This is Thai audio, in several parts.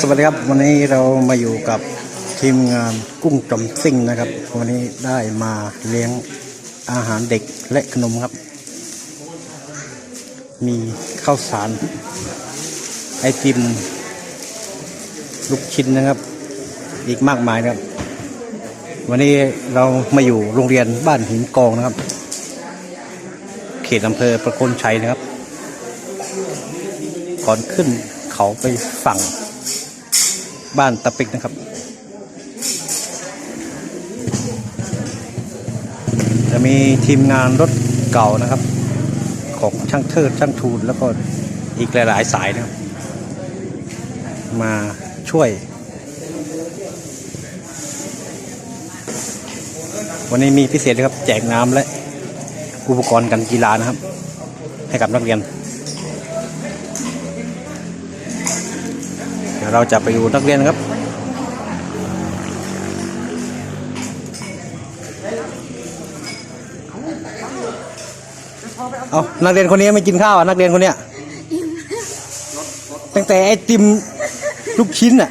สวัสดีครับวันนี้เรามาอยู่กับทีมงานกุ้งจอมซิ่งนะครับ วันนี้ได้มาเลี้ยงอาหารเด็กและขนมครับ มีข้าวสาร ไอติม ลูกชิ้นนะครับ อีกมากมายนะครับ วันนี้เรามาอยู่โรงเรียนบ้านหินกองนะครับ เขตอำเภอประโคนชัยนะครับ ก่อนขึ้นเขาไปฝั่ง บ้านตะปิกนะครับ จะมีทีมงานรถเก่านะครับ ของช่างเทิดช่างทูนแล้วก็อีกหลาย ๆ สายนะครับ มาช่วย วันนี้มีพิเศษนะครับ แจกน้ำและอุปกรณ์การกีฬานะครับ ให้กับนักเรียน ดี๋ยวเราจะไปดูนักเรียนครับเอานักเรียนคนนี้ไม่กินข้าวอะนักเรียนคนเนี้ยตั้งแต่ไอติมลูกชิ้นอะ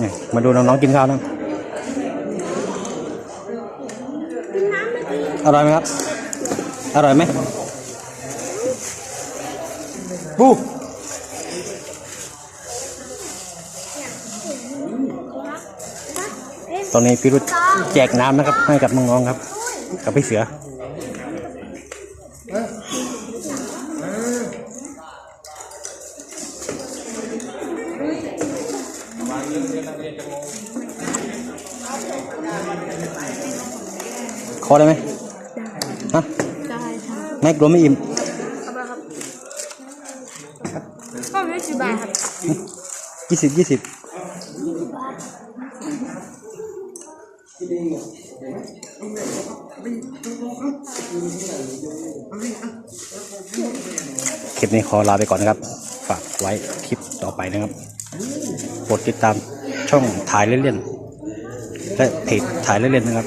นี่มาดูน้องๆกินข้าวนะ อร่อยไหมครับ อร่อยไหมปูตอนนี้พี่รุธแจกน้ำนะครับ ให้กับน้องๆครับ กับพี่เสือขอได้ไหม ฮะได้ค่ะไม่กลัวไม่อิ่มก็ไม่สิบบาทครับยี่สิบยี่สิบคลิปนี้ขอลาไปก่อนนะครับ ฝากไว้คลิปต่อไปนะครับกดติดตามช่องถ่ายเล่นๆและเพจถ่ายเล่นๆนะครับ